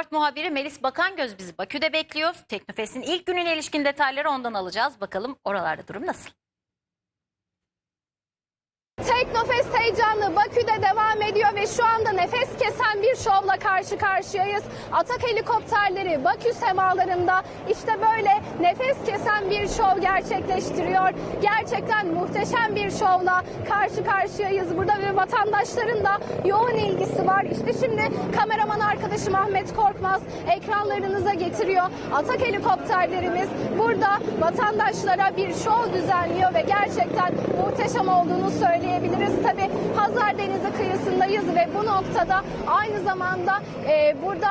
24 muhabiri Melis Bakangöz bizi Bakü'de bekliyor. Teknofest'in ilk gününe ilişkin detayları ondan alacağız. Bakalım oralarda durum nasıl? Teknofest heyecanlı Bakü'de devam ediyor ve şu anda nefes şovla karşı karşıyayız. Atak helikopterleri Bakü semalarında işte böyle nefes kesen bir şov gerçekleştiriyor. Gerçekten muhteşem bir şovla karşı karşıyayız burada ve vatandaşların da yoğun ilgisi var. İşte şimdi kameraman arkadaşım Ahmet Korkmaz ekranlarınıza getiriyor. Atak helikopterlerimiz burada vatandaşlara bir şov düzenliyor ve gerçekten muhteşem olduğunu söyleyebiliriz. Tabi Hazar Denizi kıyısındayız ve bu noktada aynı zamanda e, burada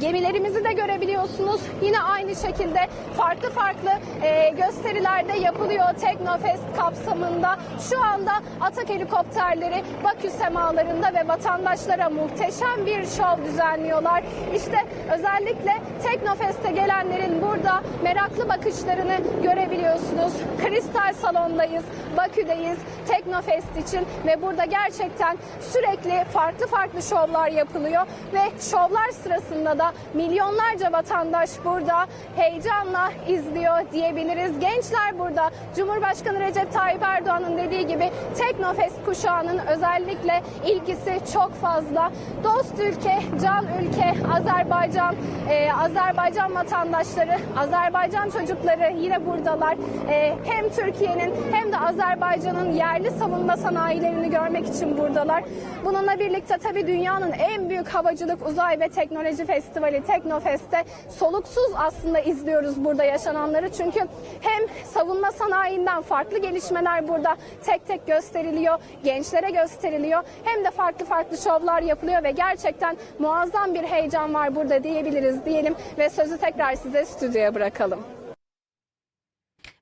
gemilerimizi de görebiliyorsunuz. Yine aynı şekilde farklı farklı e, gösterilerde yapılıyor Teknofest kapsamında. Şu anda Atak helikopterleri Bakü semalarında ve vatandaşlara muhteşem bir şov düzenliyorlar. İşte özellikle Teknofest'e gelenlerin burada meraklı bakışlarını görebiliyorsunuz. Kristal salondayız, Bakü'deyiz Teknofest için ve burada gerçekten sürekli farklı farklı şovlar yapılıyor ve şovlar sırasında da milyonlarca vatandaş burada heyecanla izliyor diyebiliriz. Gençler burada Cumhurbaşkanı Recep Tayyip Erdoğan'ın dediği gibi Teknofest kuşağının özellikle ilgisi çok fazla. Dost ülke, can ülke, Azerbaycan, e, Azerbaycan vatandaşları, Azerbaycan çocukları yine buradalar. E, hem Türkiye'nin hem de Azerbaycan'ın yerli savunma sanayilerini görmek için buradalar. Bununla birlikte tabii dünyanın en büyük havacılık, uzay ve teknoloji festivali Teknofest'te soluksuz aslında izliyoruz burada yaşananları. Çünkü hem savunma sanayinden farklı gelişmeler burada tek tek gösteriliyor, gençlere gösteriliyor. Hem de farklı farklı şovlar yapılıyor ve gerçekten muazzam bir heyecan var burada diyebiliriz diyelim ve sözü tekrar size stüdyoya bırakalım.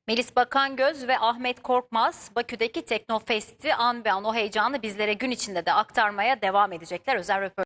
Melis Bakangöz ve Ahmet Korkmaz Bakü'deki Teknofest'i an be an o heyecanı bizlere gün içinde de aktarmaya devam edecekler. Özel röportaj